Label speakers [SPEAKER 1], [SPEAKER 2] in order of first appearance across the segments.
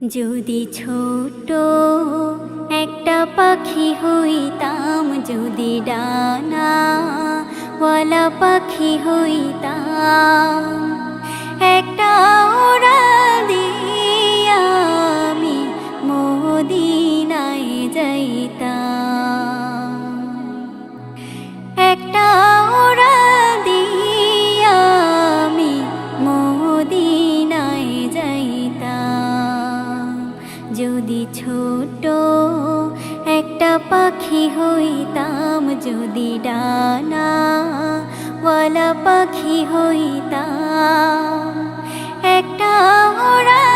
[SPEAKER 1] যদি ছোট একটা পাখি হইতাম, যদি ডানা ওয়ালা পাখি হইতাম, একটা ওরা দিয়া আমি মদিনায় যাইতাম। যদি ডানা ওয়ালা পাখি হইতা একটা ওরা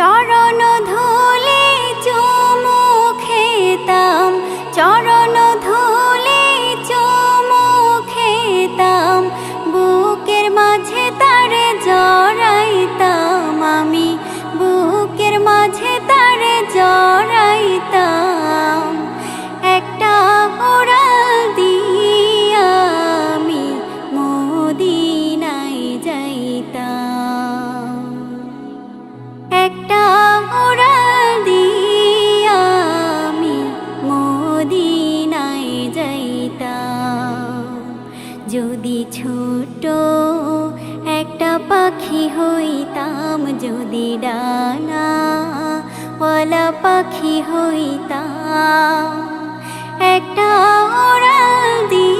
[SPEAKER 1] চর যাইতাম। যদি ছোট একটা পাখি হইতাম যদি ডানা ওয়ালা পাখি হইতাম একটা ওড়াল দিয়া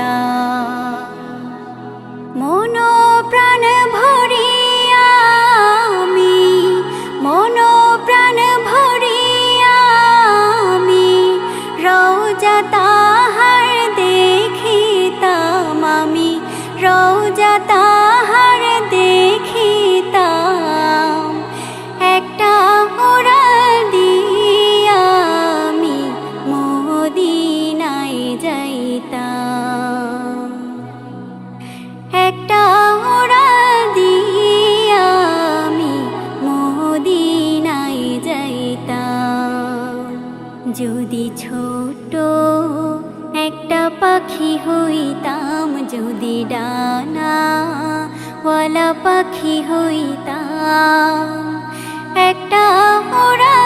[SPEAKER 1] সদা মন হইতাম যদি ডানা ওয়ালা পাখি হইতাম। একটা ওড়াল